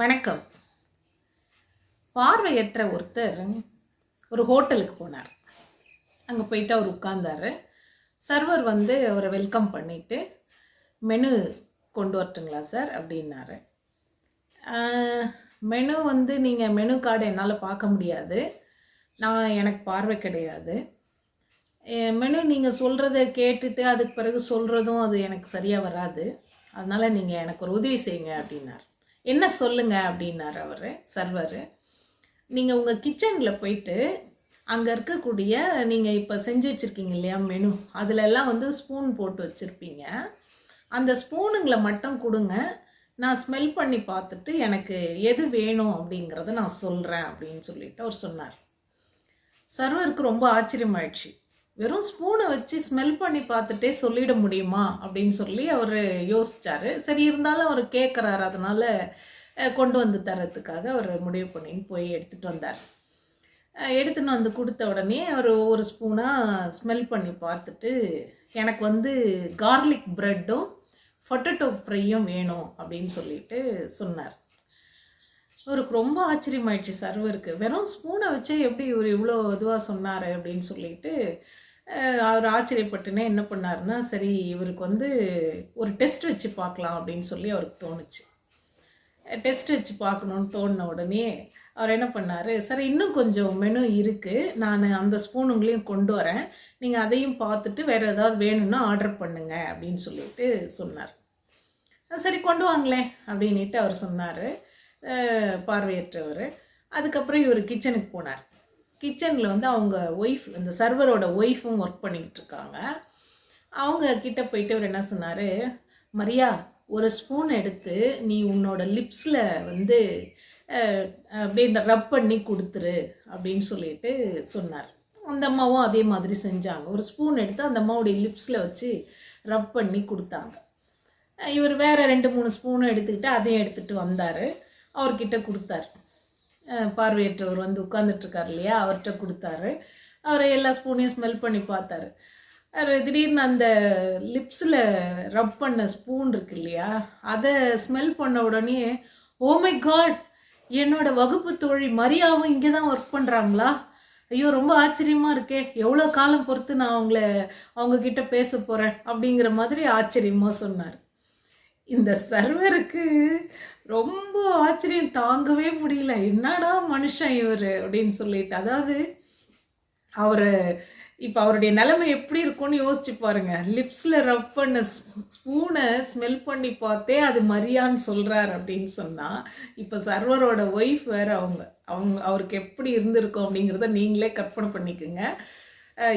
வணக்கம். பார்வையற்ற ஒருத்தர் ஒரு ஹோட்டலுக்கு போனார். அங்கே போயிட்டு அவர் உட்கார்ந்தார். சர்வர் வந்து அவரை வெல்கம் பண்ணிவிட்டு மெனு கொண்டு வரட்டுங்களா சார்? அப்படின்னாரு. மெனு வந்து நீங்கள் மெனு கார்டு என்னால் பார்க்க முடியாது. நான் எனக்கு பார்வை கிடையாது. மெனு நீங்கள் சொல்கிறத கேட்டுட்டு அதுக்கு பிறகு சொல்கிறதும் அது எனக்கு சரியாக வராது. அதனால் நீங்கள் எனக்கு ஒரு உதவி செய்யுங்க அப்படின்னார். என்ன சொல்லுங்க அப்படின்னார் அவர் சர்வர். நீங்கள் உங்கள் கிச்சனில் போயிட்டு அங்கே இருக்கக்கூடிய நீங்கள் இப்போ செஞ்சு வச்சுருக்கீங்க இல்லையா மெனு அதிலெல்லாம் வந்து ஸ்பூன் போட்டு வச்சுருப்பீங்க. அந்த ஸ்பூனுங்களை மட்டும் கொடுங்க. நான் ஸ்மெல் பண்ணி பார்த்துட்டு எனக்கு எது வேணும் அப்படிங்கிறத நான் சொல்கிறேன் அப்படின்னு சொல்லிட்டு அவர் சொன்னார். சர்வருக்கு ரொம்ப ஆச்சரியமாயிடுச்சு. வெறும் ஸ்பூனை வச்சு ஸ்மெல் பண்ணி பார்த்துட்டே சொல்லிட முடியுமா? அப்படின்னு சொல்லி அவர் யோசிச்சாரு. சரி இருந்தாலும் அவர் கேட்குறாரு அதனால கொண்டு வந்து தரத்துக்காக அவர் முடிவு பண்ணின்னு போய் எடுத்துகிட்டு வந்தார். எடுத்துன்னு வந்து கொடுத்த உடனே அவர் ஒவ்வொரு ஸ்பூனாக ஸ்மெல் பண்ணி பார்த்துட்டு எனக்கு வந்து கார்லிக் ப்ரெட்டும் பொட்டேட்டோ ஃப்ரையும் வேணும் அப்படின்னு சொல்லிட்டு சொன்னார். அவருக்கு ரொம்ப ஆச்சரியமாயிடுச்சு. சர்வருக்கு. வெறும் ஸ்பூனை வச்சே எப்படி இவர் இவ்வளோ இதுவாக சொன்னார் அப்படின்னு சொல்லிட்டு அவர் ஆச்சரியப்பட்டுனே என்ன பண்ணாருன்னா சரி இவருக்கு வந்து ஒரு டெஸ்ட் வச்சு பார்க்கலாம் அப்படின்னு சொல்லி அவருக்கு தோணுச்சு. டெஸ்ட் வச்சு பார்க்கணுன்னு தோணின உடனே அவர் என்ன பண்ணார் சரி இன்னும் கொஞ்சம் மெனு இருக்குது நான் அந்த ஸ்பூனுங்களையும் கொண்டு வரேன். நீங்கள் அதையும் பார்த்துட்டு வேறு ஏதாவது வேணும்னா ஆர்டர் பண்ணுங்க அப்படின்னு சொல்லிட்டு சொன்னார். சரி கொண்டு வாங்களேன் அப்படின்ட்டு அவர் சொன்னார் பார்வையற்றவர். அதுக்கப்புறம் இவர் கிச்சனுக்கு போனார். கிச்சனில் வந்து அவங்க ஒய்ஃப் இந்த சர்வரோட ஒய்ஃபும் ஒர்க் பண்ணிக்கிட்டு இருக்காங்க. அவங்க கிட்ட போயிட்டு அவர் என்ன சொன்னார்? மரியா ஒரு ஸ்பூன் எடுத்து நீ உன்னோட லிப்ஸில் வந்து அப்படியே ரப் பண்ணி கொடுத்துரு அப்படின்னு சொல்லிட்டு சொன்னார். அந்த அம்மாவும் அதே மாதிரி செஞ்சாங்க. ஒரு ஸ்பூன் எடுத்து அந்த அம்மாவுடைய லிப்ஸில் வச்சு ரப் பண்ணி கொடுத்தாங்க. இவர் வேறு ரெண்டு மூணு ஸ்பூனும் எடுத்துக்கிட்டு அதையும் எடுத்துகிட்டு வந்தார். அவர்கிட்ட கொடுத்தாரு. பார்வையற்றவர் வந்து உட்காந்துட்ருக்கார் இல்லையா அவர்கிட்ட கொடுத்தாரு. அவர் எல்லா ஸ்பூனையும் ஸ்மெல் பண்ணி பார்த்தாரு. திடீர்னு அந்த லிப்ஸில் ரப் பண்ண ஸ்பூன் இருக்கு இல்லையா அதை ஸ்மெல் பண்ண உடனே ஓ மை காட் என்னோட வகுப்பு தோழி மரியாவும் இங்கே தான் ஒர்க் பண்ணுறாங்களா ஐயோ ரொம்ப ஆச்சரியமாக இருக்கே. எவ்வளோ காலம் பொறுத்து நான் அவங்கள அவங்கக்கிட்ட பேச போகிறேன் அப்படிங்கிற மாதிரி ஆச்சரியமாக சொன்னார். இந்த சர்வருக்கு ரொம்ப ஆச்சரியம். தாங்கவே முடியல. என்னடா மனுஷன் இவர்? அப்படின்னு சொல்லிட்டு. அதாவது அவர் இப்போ அவருடைய நிலைமை எப்படி இருக்கும்னு யோசிச்சு பாருங்க. லிப்ஸில் ரப் பண்ண ஸ்பூனை ஸ்மெல் பண்ணி பார்த்தே அது மரியான்னு சொல்கிறார் அப்படின்னு சொன்னால் இப்போ சர்வரோட ஒய்ஃப் வேறு அவங்க அவங்க அவருக்கு எப்படி இருந்திருக்கும் அப்படிங்கிறத நீங்களே கற்பனை பண்ணிக்கோங்க.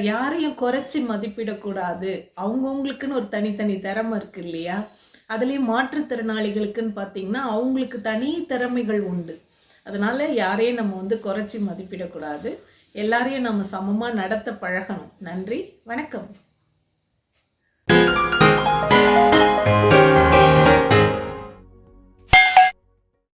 யாரையும் குறைச்சி மதிப்பிடக்கூடாது. அவங்கவுங்களுக்குன்னு ஒரு தனித்தனி திறமை இருக்கு இல்லையா? அதுலேயும் மாற்றுத்திறனாளிகளுக்குன்னு பார்த்தீங்கன்னா அவங்களுக்கு தனி திறமைகள் உண்டு. அதனால் யாரையும் நம்ம வந்து குறைச்சி மதிப்பிடக்கூடாது. எல்லாரையும் நம்ம சமமாக நடத்த பழகணும். நன்றி வணக்கம்.